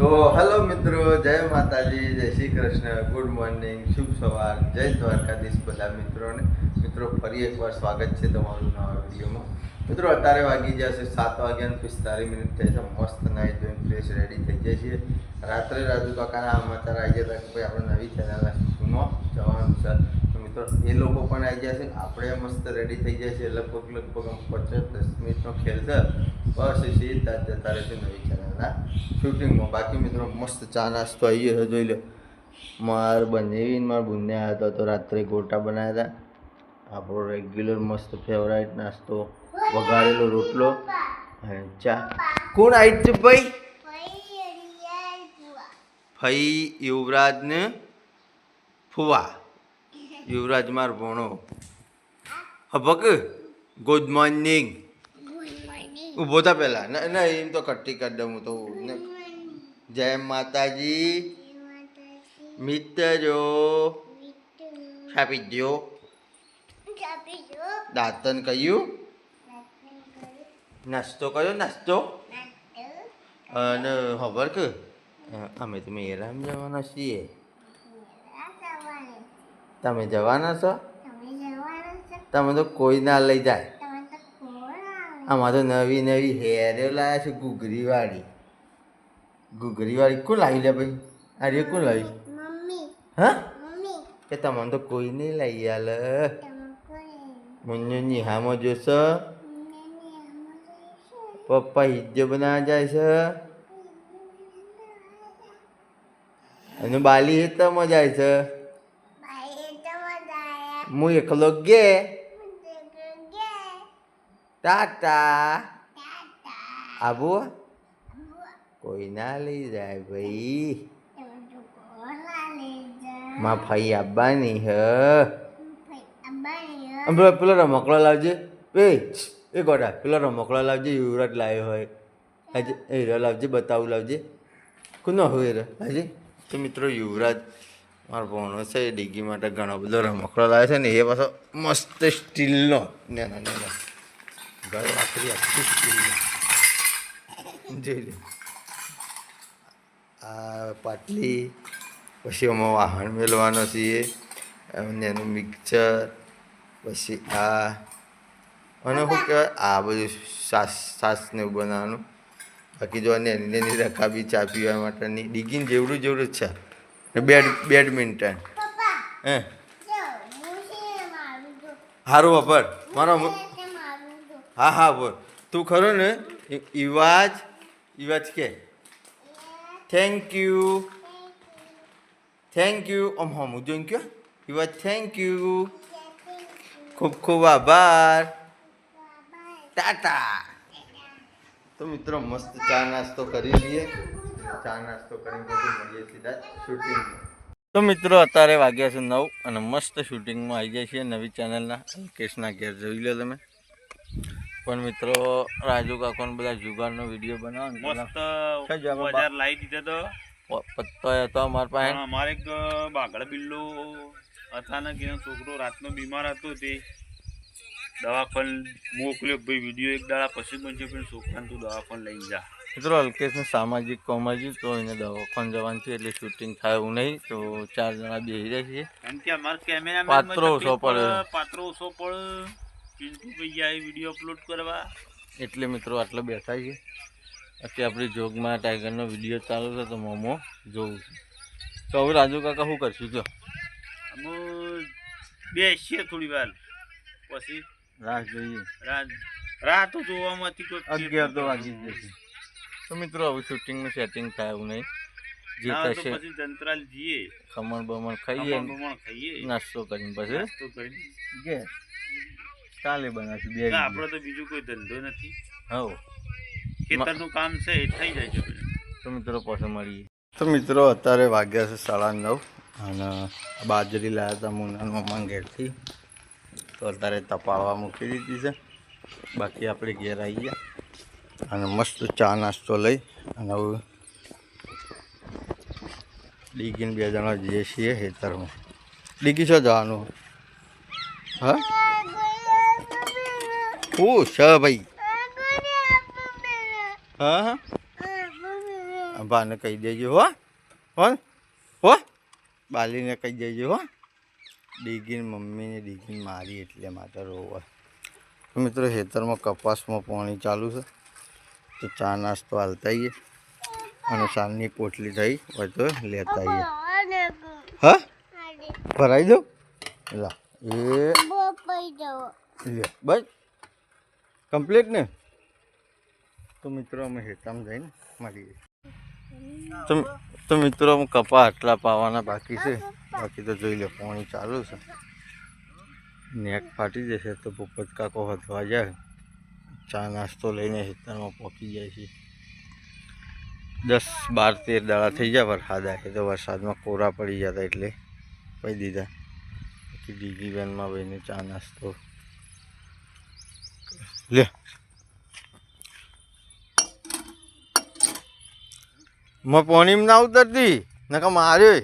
તો હેલો મિત્રો, જય માતાજી, જય શ્રી કૃષ્ણ, ગુડ મોર્નિંગ, શુભ સવાર, જય દ્વારકાધીશ બધા મિત્રોને. મિત્રો, ફરી એકવાર સ્વાગત છે તમારું નવા વિડીયોમાં. મિત્રો, અત્યારે વાગી જશે સાત વાગ્યા અને પિસ્તાલીસ મિનિટ થઈ છે. મસ્ત નાઈ ધોઈને ફ્રેશ રેડી થઈ જાય છીએ. રાત્રે રાજુ કાકાના સમાચાર આવી ગયા હતા કે ભાઈ આપણે નવી ચેનલના શૂટિંગમાં જવાનું છે. મિત્રો, એ લોકો પણ આવી ગયા છે. આપણે મસ્ત રેડી થઈ જાય છે લગભગ લગભગ આમ પચાસ દસ મિનિટનો ખેલ છે. બસ, એ સીધા જ જતા રહેશે નવી શૂટિંગમાં બાકી મિત્રો મસ્ત ચા નાસ્તો આવી ગયો છે, જોઈ લો. માર બંધેવીને માર બુનને આવ્યા હતા તો રાત્રે ગોટા બનાવ્યા હતા. આપણો રેગ્યુલર મસ્ત ફેવરાઇટ નાસ્તો. વઘારેલો રોટલો અને ચા. કોણ આવી છે ભાઈ? ફઈ યુવરાજને ફુવા. યુવરાજ માર ભણો. ભક ગુડ મોર્નિંગ ઊભો થા પહેલા. ના ના એમ તો કટ્ટી કરી દઉં હું તો. જય માતાજી. મિત્રો છાપી દો દાંતન કહ્યું નાસ્તો કર્યો? નાસ્તો? અને ખબર કે અમે તો મેરામ જવાના છીએ. તમે જવાના છો? તમે તો કોઈ ના લઈ જાય. આમાં તો નવી નવી હેર લાવ્યા છે ઘૂઘરીવાળી? ઘૂઘરીવાળી ઘૂઘરી કોણ લાવી લે ભાઈ? અરે કોણ લાવી? હા? કે તમને તો કોઈ નહીં લઈ આલ મુન્નુ નિહામાં જોશો? પપ્પા હિજ્જો બનાવવા જાય છે? અને બાલી હેતમાં જાય છે? હું એકલો ગે ટાટા આબુ કોઈ ના લઈ જાય ભાઈ માં ફઈ આવવાની હ પેલો પેલો રમકડો લાવજે એ એ ગોડા પેલો રમકડો લાવજે યુવરાજ લાવ્યો હોય આજે એ હીરો લાવજે બતાવું લાવજે કોનો હોય રે હાજી તો મિત્રો યુવરાજ મારો ભણો છે એ ડીગી માટે ઘણો બધો રમકડો લાવે છે ને એ પાછો મસ્ત સ્ટીલનો નાના નાના ઘર આખરી આખી જોઈ લે આ પાટલી પછી અમે વાહન મેળવાનો છીએ અને એનું મિક્સર પછી આ અને શું કહેવાય આ બધું સાસ સાસને એવું બનાવવાનું. બાકી જો ને એની એની રકાબી ચા પીવા માટેની ડિગીન જેવડું જેવડું જ છે. ને બેડ બેડમિન્ટન. હે? સારું વાપર. મારો હા હા, બોલ. તું ખરો ને? ઈવાજ? ઈવાજ કે? થેન્ક યુ થેન્ક યુ આમ હમ જોઈને કયો? ઈવાજ થેન્ક યુ ખૂબ ખૂબ આભાર. ટાટા. તો મિત્રો, મસ્ત ચા નાસ્તો કરી લઈએ. ચા નાસ્તો કરીને પછી મળીએ સીધા શૂટિંગમાં તો મિત્રો, અત્યારે વાગ્યા છે નવ અને મસ્ત શૂટિંગમાં આવી જાય છે નવી ચેનલના અલ્કેશના ઘેર. જોઈ લો તમે. પણ મિત્રો રાજુ કાકોને બધા જુગારનો વીડિયો બનાવો મસ્ત બજાર લાવી દીધો તો. પત્તો હતો અમારા પાસે. અમારે એક બાગડા બિલ્લો અચાનક એનો છોકરો રાતનો બીમાર હતો તે. દવાખાન મોકલ્યો ભાઈ વીડિયો એક દાડા પછી બનશે પણ છોકરાને તું દવાખાન લઈ જા. મિત્રો અલ્કેશને સામાજિક કોમાજી તો એને દવાખાન જવાનું છે એટલે શૂટિંગ થાય એવું નહીં. તો ચાર જણા બેસી રહ્યા છીએ. પાત્રો ઓછો પડે. પાત્રો ઓછો પડે. પિન્ટુ ભાઈ જાય વીડિયો અપલોડ કરવા? એટલે મિત્રો આટલો બેઠા છે અત્યારે આપણે જોગમાં ટાઈગરનો વીડિયો ચાલુ છે તો મોમો જોવું છું. તો હવે રાજુ કાકા શું કરશું? જો. અમે બેસીએ થોડી વાર. પછી રાહ જોઈએ. રાત તો જોવામાંથી કોઈ અગિયાર તો વાગી જશે. તો મિત્રો હવે શૂટિંગનું સેટિંગ થાય એવું નહીં. જે થશે પછી જંતરાલ જઈએ. ખમણ બમણ ખાઈએ. નાસ્તો કરીને પછી. નાસ્તો કરીને. કાલે બનાવશું બે આપણે આપણો તો બીજું કોઈ ધંધો નથી. હવ ખેતરનું કામ છે એ થઈ જાય છે તો મિત્રો પાસે મળીએ. તો મિત્રો અત્યારે વાગ્યા છે સાડા નવ અને બાજરી લાવ્યા હતા મુનાના મમ્મા ઘેરથી. તો અત્યારે તપાળવા મૂકી દીધી છે. બાકી આપણે ઘેર આવી ગયા અને મસ્ત ચા નાસ્તો લઈ અને હવે ડીગીને બે જણા જઈએ છીએ ખેતરમાં. ડીગી છો જવાનું? હા? શું છે ભાઈ. હા હા. ભાને કહી દેજો હો. હો હો. બાલીને કહી દેજો હો. ડીગીને મમ્મીને ડીગીને મારી એટલે માટે રોવા. મિત્રો ખેતરમાં કપાસમાં પાણી ચાલુ છે. તો ચા નાસ્તો હાલતા આવીએ. અને સાંજની પોટલી થઈ હોય તો લેતા આવીએ. હા? ભરાઈ દઉં? લા એ બસ. કમ્પ્લીટ ને? તો મિત્રો અમે હેતામ જઈને મળીએ. તો મિત્રો અમે કપા આટલા પાવાના બાકી છે. બાકી તો જોઈ લો પાણી ચાલુ છે. નેક ફાટી જશે તો પોપટ કાકો વધવા જાય. ચા નાસ્તો લઈને હેતરમાં પહોંચી જાય છે. દસ બાર તેર દાડા થઈ જાય વરસાદ આવે તો વરસાદમાં કોરા પડી જતા એટલે કહી દીધા. પછી ડીગી વેનમાં ભાઈને ચા નાસ્તો લે. મેં પોણીમાં ના ઉતરતી નકા માર્યો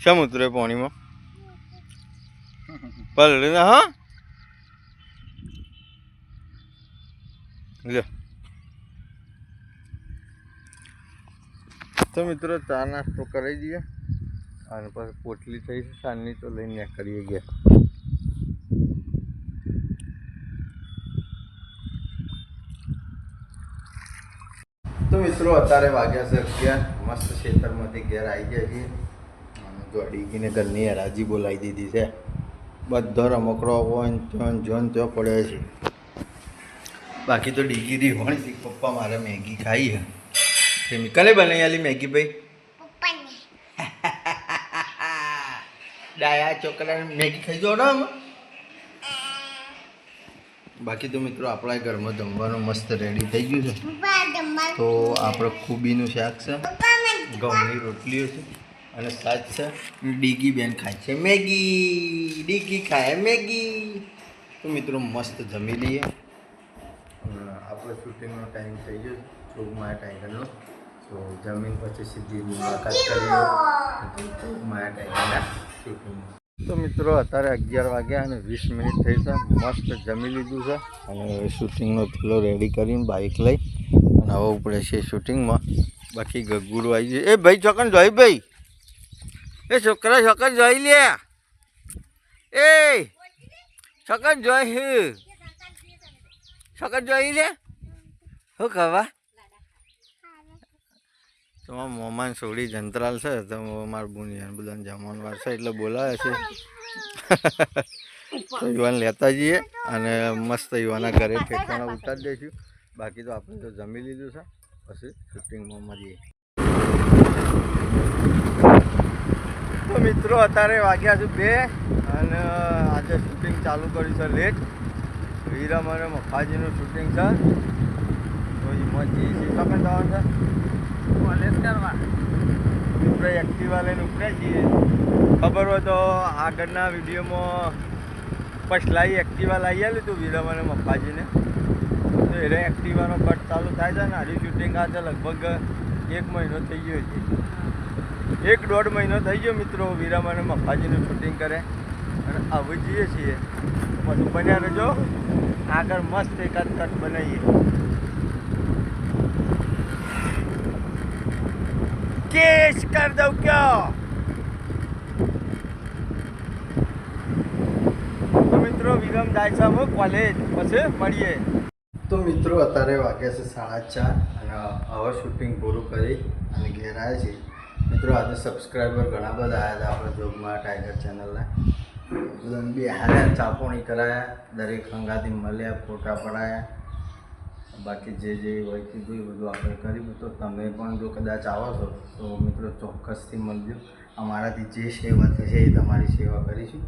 શમ ઉતરે પોણીમાં? પલડે ને હા? લે. તો મિત્રો, ચા નાસ્તો કરી દઈએ અને પછી પોટલી થઈ છે, સાંજની તો લઈને કરીએ ગયા તો મિત્રો, અત્યારે વાગ્યા છે અગિયાર. મસ્ત ખેતરમાંથી ઘેર આવી ગયા છીએ. અને જો ડીગીને ઘરની હરાજી બોલાવી દીધી છે. બધો રમકડો હોય જોન ત્યાં ને ત્યાં પડ્યો છે. બાકી તો ડીગી રી હોણી પપ્પા મારે મેગી ખાઈ છે. તે કલે બનાવી આલી મેગી ભાઈ? ડાયા છોકરા મેગી ખાઈ જો બાકી તો મિત્રો આપણા ઘરમાં જમવાનું મસ્ત રેડી થઈ ગયું છે. તો આપણે ખૂબીનું શાક છે. ઘઉંની રોટલીઓ છે અને સાચ છે. ડીગી બેન ખાય છે મેગી. ડીગી ખાય મેગી. તો મિત્રો મસ્ત જમી લઈએ. આપણે શૂટિંગનો ટાઈમ થઈ ગયો ચોગમાયા ટાઈગરનો. તો જમીન પછી સીધી મુલાકાત કરીએ. ચોગમાયા ટાઈગરના. તો મિત્રો, અત્યારે અગિયાર વાગ્યા અને વીસ મિનિટ થઈ છે. મસ્ત જમી લીધું છે. અને શૂટિંગનો થેલો રેડી કરીને બાઇક લઈ અને હવે ઉપડે છે શૂટિંગમાં. બાકી ગગુડું આવી જાય એ ભાઈ ચોકન જોઈ ભાઈ. એ છોકરા છોકન જોઈ લે. એ છોકન જોઈ. છોકન જોઈ લે. શું ખવા? તો મારા મોમાન સોડી જંતરાલ છે તો મારા બુનિયાન બધાને જમવાનું વાર છે એટલે બોલાવે છે. તો યુવાન લેતા જઈએ અને મસ્ત યુવાના ઘરે ઠેકાણા ઉતારી દઈશું. બાકી તો આપણે તો જમી લીધું છે પછી શૂટિંગમાં મળીએ. તો મિત્રો અત્યારે વાગ્યા છે બે અને આજે શૂટિંગ ચાલુ કર્યું છે લેટ. વીરમ અને મફાજીનું શૂટિંગ છે. તો એમાં જઈએ શીખવા પણ જવાનું છે. કોલેજ કરવા. આપણે એક્ટિવા લઈને ઉપડ્યા છીએ. ખબર હોય તો આગળના વિડીયોમાં પછલાઈ એક્ટિવા લાવી આવેલી તું વિરમ અને મપ્પાજીને. તો એને એક્ટિવાનો કટ ચાલુ થાય છે ને હજી શૂટિંગ આજે લગભગ એક મહિનો થઈ ગયો છે. એક દોઢ મહિનો થઈ ગયો મિત્રો, વિરમ અને મપ્પાજીનું શૂટિંગ કરે. અને આવી જઈએ છીએ. પછી બન્યા રહેજો. આગળ મસ્ત એકાદ કટ બનાવીએ. કેસ કર દઉં ક્યાં? તો મિત્રો, વિરમ જાય છે અમે કોલેજ પછી મળીએ. તો મિત્રો, અત્યારે વાગ્યા છે સાડા ચાર અને હવે શૂટિંગ પૂરું કરી અને ઘેર આવ્યા છીએ. મિત્રો, આજે સબસ્ક્રાઈબર ઘણા બધા આવ્યા હતા આપણે જોગમાં ટાઈગર ચેનલના બી હાર્યા ચાપોણી કરાયા, દરેક સંગાથી મળ્યા, ફોટા પડાયા. બાકી જે જે હોય કીધું એ બધું આપણે કર્યું. તો તમે પણ જો કદાચ આવો છો, તો મિત્રો ચોક્કસથી મળજો. અમારાથી જે સેવા થશે એ તમારી સેવા કરીશું.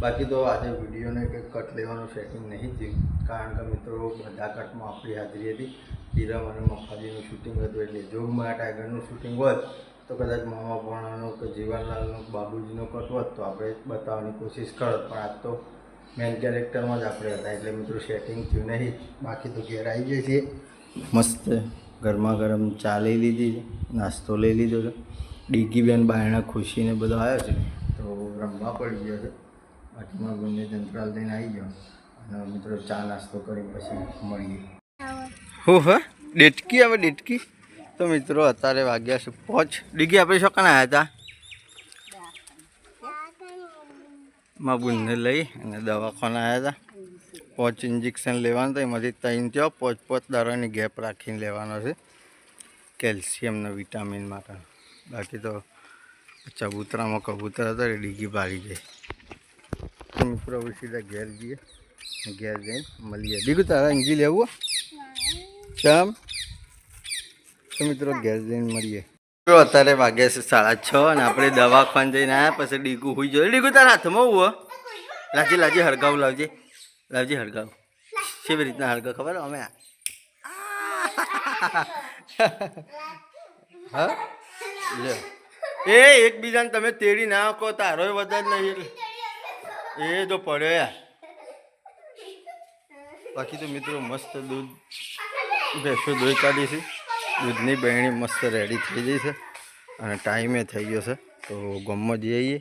બાકી તો આજે વિડીયોને કંઈક કટ લેવાનું સેટિંગ નહીં થયું. કારણ કે મિત્રો બધા કટમાં આપણી હાજરી હતી. હીરમ અને મફાજીનું શૂટિંગ હતું એટલે જોગમાં ટાઈગરનું શૂટિંગ હોત, તો કદાચ મામા ભણાનું કે જીવનલાલનો બાબુજીનો કટ હોત, તો આપણે બતાવવાની કોશિશ કરત. પણ આજ તો મેન કેરેક્ટરમાં જ આપણે હતા એટલે મિત્રો સેટિંગ થયું નહીં. બાકી તો ઘેર આવી જાય છે મસ્ત. ગરમા ગરમ ચા લઈ લીધી છે નાસ્તો લઈ લીધો છે. ડીગીબેન બાયણા ખુશીને બધો આવ્યો છે. તો રમવા પડી ગયો છે. બાકીમાં બંને જંત્રાલ લઈને આવી ગયો. અને મિત્રો ચા નાસ્તો કરી પછી મળીએ. હો હા? ડેટકી હવે ડેટકી? તો મિત્રો અત્યારે વાગ્યા છે પહોંચ ડીગી આપણે શું આવ્યા હતા? માં બુનને લઈ અને દવાખાના આવ્યા હતા પોચ ઇન્જેક્શન લેવાનું તો એમાંથી ત્રણ થયો પોચ પોચ દારાની ગેપ રાખીને લેવાનો છે કેલ્શિયમના વિટામિન માટે બાકી તો ચબૂતરામાં કબૂતર હતા એ ડીગી પાડી જાય મિત્રો હવે સીધા ઘેર જઈએ ઘેર જઈને મળીએ દીકું તારા અંજી લેવું ચમ તો મિત્રો ઘેર જઈને મળીએ અત્યારે વાગ્યા છે સાડા છ અને આપણે દવાખાન જઈને આવ્યા પછી ડીગું હોઈ જોઈએ ડીગું તારા હાથમાં હું? લાજી લાજી હળગાવ, લાવજે. લાવજે, હળગાવ. કેવી રીતના હળગાવ ખબર? અમે હા? એ એકબીજાને તમે તેડી ના કહો તારો વધારે નહીં એ તો પડ્યો યાર. બાકી તો મિત્રો મસ્ત દૂધ, ભેંસો દોઈ કાઢી દૂધની બહેણી મસ્ત રેડી થઈ ગઈ છે અને ટાઈમે થઈ ગયો છે. તો ગમમાં જઈ આવીએ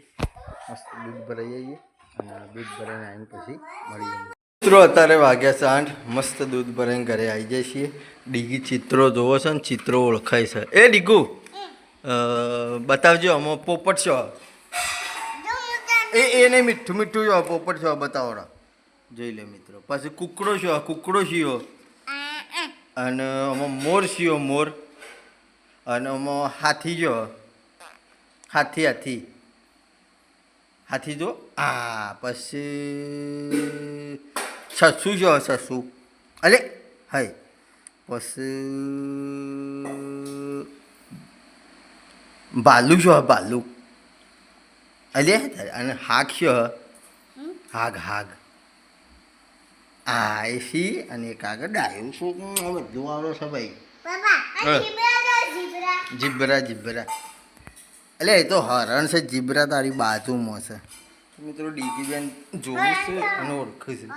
મસ્ત દૂધ ભરાઈ આવીએ અને દૂધ ભરાઈને આવીને પછી મળીએ મિત્રો અત્યારે વાગ્યા છે આઠ. મસ્ત દૂધ ભરાઈને ઘરે આવી જાય છીએ. ડીગી ચિત્રો જોવો છે ને, ચિત્રો ઓળખાય છે. એ ડીગુ બતાવજો આમાં પોપટ છો? એ એ નહીં મીઠું મીઠું છો પોપટ છો બતાવો જોઈ લે મિત્રો. પછી કુકડો છો કુકડો છીયો અને આમાં મોર છીયો મોર અને આમાં હાથી જો હાથી હાથી. હાથી જો? આ પછી સસુ જો સસુ. અલે હાય પછી ભાલુ જો ભાલુ અલે અને હાગ છો હાગ હાગ. આ એસી અને એક આગળ ડાયું. શું બધું આવડો છે ભાઈ. હા. Zebra zebra. એટલે એ તો હરણ છે જીબ્રા તારી બાજુમાં છે. મિત્રો ડીપી બેન જોયું છે અને ઓળખું છે.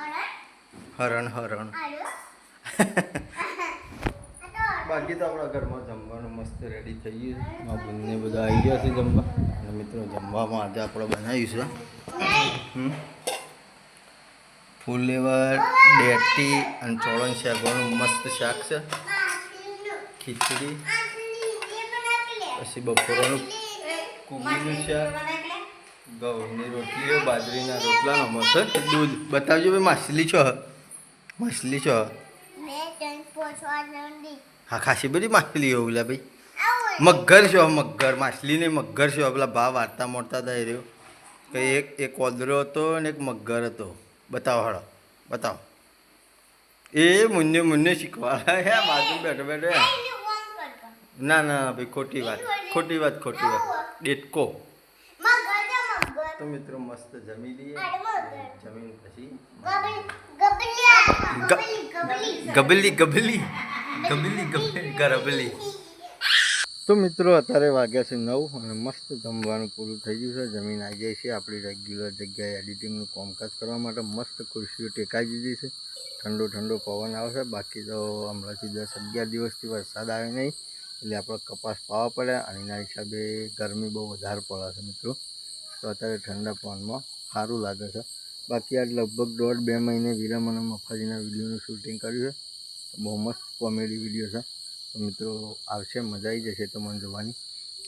હરણ? હરણ બાકી તો આપણા ઘરમાં જમવાનું મસ્ત રેડી થઈ ગયું છે. મારા બંને બધા આવી ગયા છે જમવા. અને મિત્રો જમવામાં આજે આપણે બનાવ્યું છે. હમ. ફુલેવર, ડેટી અને ચોળણ શાકવાનું મસ્ત શાક છે. ખીચડી. પછી બપોરનું કુબીનું શાક ઘઉંની રોટલીઓ બાજરીના રોટલાનો મસ્ત દૂધ. બતાવજો ભાઈ, માછલી છો? માછલી છો? હા, ખાસી બધી માછલી હોય ઓલા ભાઈ. મગર છો, મગર. માછલી ને મગર છો. પેલા ભાવ વાર્તા મોડતા હતા એ રહ્યો એક એક ઓદરો હતો અને એક મગર હતો. બતાવો હળો બતાવો. એ મુન્ને મુન્ને શીખવાડે. હે બાજુ બેઠો બેઠો. ના ના ભાઈ ખોટી વાત ખોટી વાત ખોટી વાત. ડેટકો. તો મિત્રો મસ્ત જમી લઈએ. જમીન પછી. ગબલી ગબલી ગબલી ગબલી. ગરબલી તો મિત્રો અત્યારે વાગ્યા છે નવ અને મસ્ત જમવાનું પૂરું થઈ ગયું છે. જમીન આવી જાય છે. આપણી રેગ્યુલર જગ્યાએ એડિટિંગનું કામકાજ કરવા માટે મસ્ત ખુરશીઓ ટેકાઈ દીધી છે. ઠંડો ઠંડો પવન આવશે બાકી તો હમણાંથી દસ અગિયાર દિવસથી વરસાદ આવે નહીં. એટલે આપણે કપાસ પાવા પડ્યા અને એના હિસાબે ગરમી બહુ વધારે પડે છે મિત્રો. તો અત્યારે ઠંડા પવનમાં સારું લાગે છે. બાકી આજ લગભગ દોઢ બે મહિને વિરમ અને મફાજીના વિડીયોનું શૂટિંગ કર્યું છે. બહુ મસ્ત કોમેડી વીડિયો છે. તો મિત્રો, આવશે, મજા આવી જશે તમને જોવાની.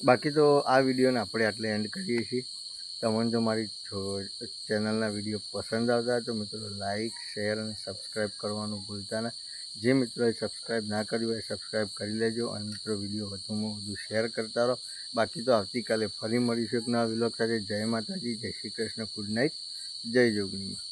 બાકી તો આ વિડીયોને આપણે આટલે એન્ડ કરીએ છીએ. તમને જો મારી ચેનલના વીડિયો પસંદ આવતા તો મિત્રો લાઇક શેર અને સબસ્ક્રાઈબ કરવાનું ભૂલતા ના. જે મિત્રોએ સબસ્ક્રાઈબ ના કર્યું હોય સબસ્ક્રાઈબ કરી લેજો અને મિત્રો વીડિયો વધુમાં વધુ શેર કરતા રહો. બાકી તો આવતીકાલે ફરી મળીશું એક નવા વિલોક સાથે. જય માતાજી, જય શ્રી કૃષ્ણ, ગુડ નાઇટ. જય જોગણીમાં.